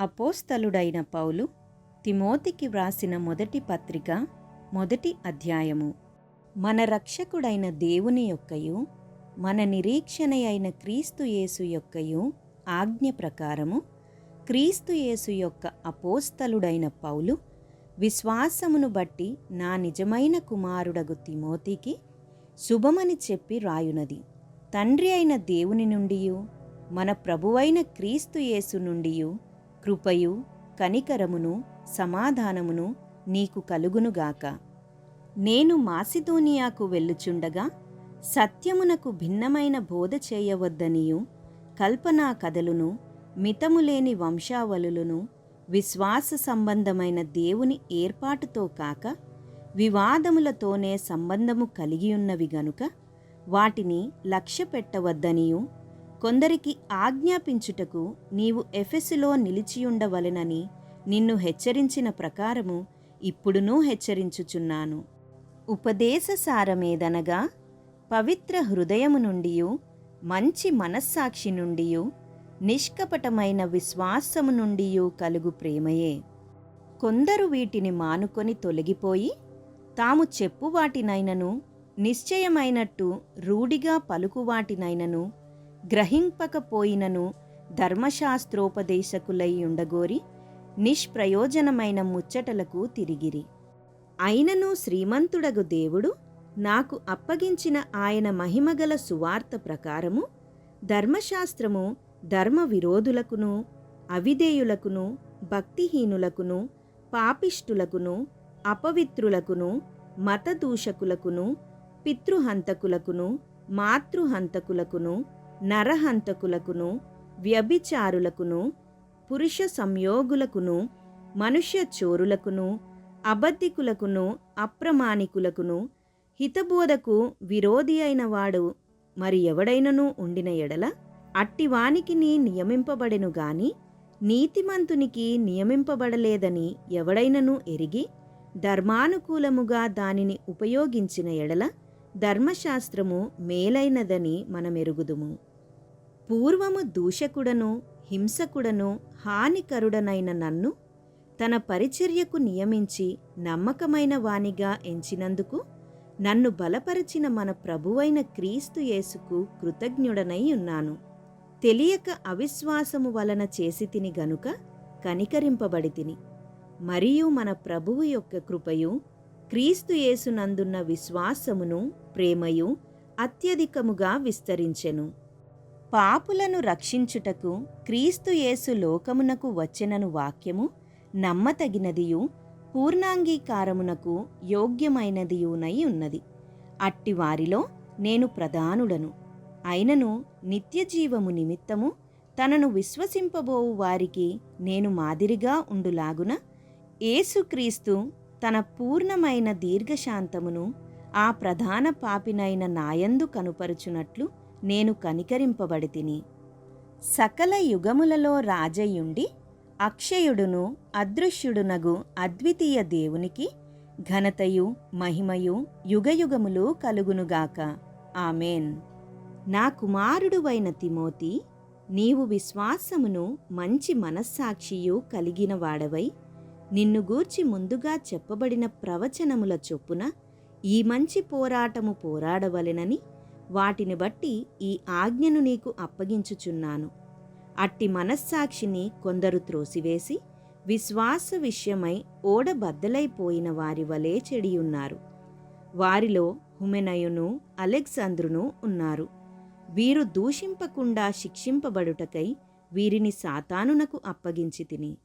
అపోస్తలుడైన పౌలు తిమోతికి వ్రాసిన మొదటి పత్రిక మొదటి అధ్యాయము. మన రక్షకుడైన దేవుని యొక్కయు మన నిరీక్షణ అయిన క్రీస్తు యేసు యొక్కయు ఆజ్ఞ ప్రకారము క్రీస్తు యేసు యొక్క అపోస్తలుడైన పౌలు విశ్వాసమును బట్టి నా నిజమైన కుమారుడగు తిమోతికి శుభమని చెప్పి రాయునది. తండ్రి అయిన దేవుని నుండియు మన ప్రభువైన క్రీస్తు యేసు నుండియు కృపయు కనికరమును సమాధానమును నీకు కలుగునుగాక. నేను మాసిదోనియాకు వెళ్ళుచుండగా సత్యమునకు భిన్నమైన బోధ చేయవద్దనియు కల్పనా కథలును మితములేని వంశావళులను విశ్వాస సంబంధమైన దేవుని ఏర్పాటుతో కాక వివాదములతోనే సంబంధము కలిగియున్నవి గనుక వాటిని లక్ష్య పెట్టవద్దనియు కొందరికి ఆజ్ఞాపించుటకు నీవు ఎఫెసులో నిలిచియుండవలెనని నిన్ను హెచ్చరించిన ప్రకారము ఇప్పుడునూ హెచ్చరించుచున్నాను. ఉపదేశ సారమేదనగా పవిత్ర హృదయము నుండియు మంచి మనస్సాక్షి నుండియు నిష్కపటమైన విశ్వాసము నుండియు కలుగు ప్రేమయే. కొందరు వీటిని మానుకొని తొలగిపోయి తాము చెప్పు వాటినైనను నిశ్చయమైనట్టు రూఢిగా పలుకువాటినైనను గ్రహింపకపోయినను ధర్మశాస్త్రోపదేశకులై ఉండగోరి నిష్ప్రయోజనమైన ముచ్చటలకు తిరిగిరి. అయినను శ్రీమంతుడగు దేవుడు నాకు అప్పగించిన ఆయన మహిమగల సువార్త ప్రకారము ధర్మశాస్త్రము ధర్మ విరోధులకును అవిధేయులకును భక్తిహీనులకును పాపిష్టులకును అపవిత్రులకును మతదూషకులకును పితృహంతకులకును మాతృహంతకులకును నరహంతకులకును వ్యభిచారులకును పురుష సంయోగులకును మనుష్య చోరులకును అబద్ధికులకును అప్రమాణికులకును హితబోధకు విరోధి అయిన వాడు మరి ఎవడైనను ఉండిన ఎడల అట్టివానికి నీ నియమింపబడెను గాని నీతిమంతునికి నియమింపబడలేదని ఎవడైనను ఎరిగి ధర్మానుకూలముగా దానిని ఉపయోగించిన ఎడల ధర్మశాస్త్రము మేలైనదని మనమెరుగుదుము. పూర్వము దూషకుడను హింసకుడను హానికరుడనైన నన్ను తన పరిచర్యకు నియమించి నమ్మకమైన వానిగా ఎంచినందుకు నన్ను బలపరిచిన మన ప్రభువైన క్రీస్తు యేసుకు కృతజ్ఞుడనై ఉన్నాను. తెలియక అవిశ్వాసము వలన చేసితిని గనుక కనికరింపబడితిని. మరియు మన ప్రభువు యొక్క కృపయు క్రీస్తు యేసునందున్న విశ్వాసమును ప్రేమయు అత్యధికముగా విస్తరించెను. పాపులను రక్షించుటకు క్రీస్తుయేసు లోకమునకు వచ్చెనను వాక్యము నమ్మతగినదియు పూర్ణాంగీకారమునకు యోగ్యమైనదియునై ఉన్నది. అట్టి వారిలో నేను ప్రధానుడను. అయినను నిత్యజీవము నిమిత్తము తనను విశ్వసింపబోవు వారికి నేను మాదిరిగా ఉండులాగున యేసుక్రీస్తు తన పూర్ణమైన దీర్ఘశాంతమును ఆ ప్రధాన పాపినైన నాయందు కనుపరుచునట్లు నేను కనికరింపబడి తిని సకల యుగములలో రాజయుండి అక్షయుడును అదృశ్యుడునగు అద్వితీయ దేవునికి ఘనతయు మహిమయు యుగయుగములు కలుగునుగాక. ఆమెన్. నా కుమారుడువైన తిమోతి నీవు విశ్వాసమును మంచి మనస్సాక్షియు కలిగిన వాడవై నిన్ను గూర్చి ముందుగా చెప్పబడిన ప్రవచనముల చొప్పున ఈ మంచి పోరాటము పోరాడవలెనని వాటిని బట్టి ఈ ఆజ్ఞను నీకు అప్పగించుచున్నాను. అట్టి మనస్సాక్షిని కొందరు త్రోసివేసి విశ్వాస విషయమై ఓడబద్దలైపోయిన వారి వలె చెడియున్నారు. వారిలో హుమెనయును అలెగ్జాంద్రును ఉన్నారు. వీరు దూషింపకుండా శిక్షింపబడుటకై వీరిని సాతానునకు అప్పగించి తిని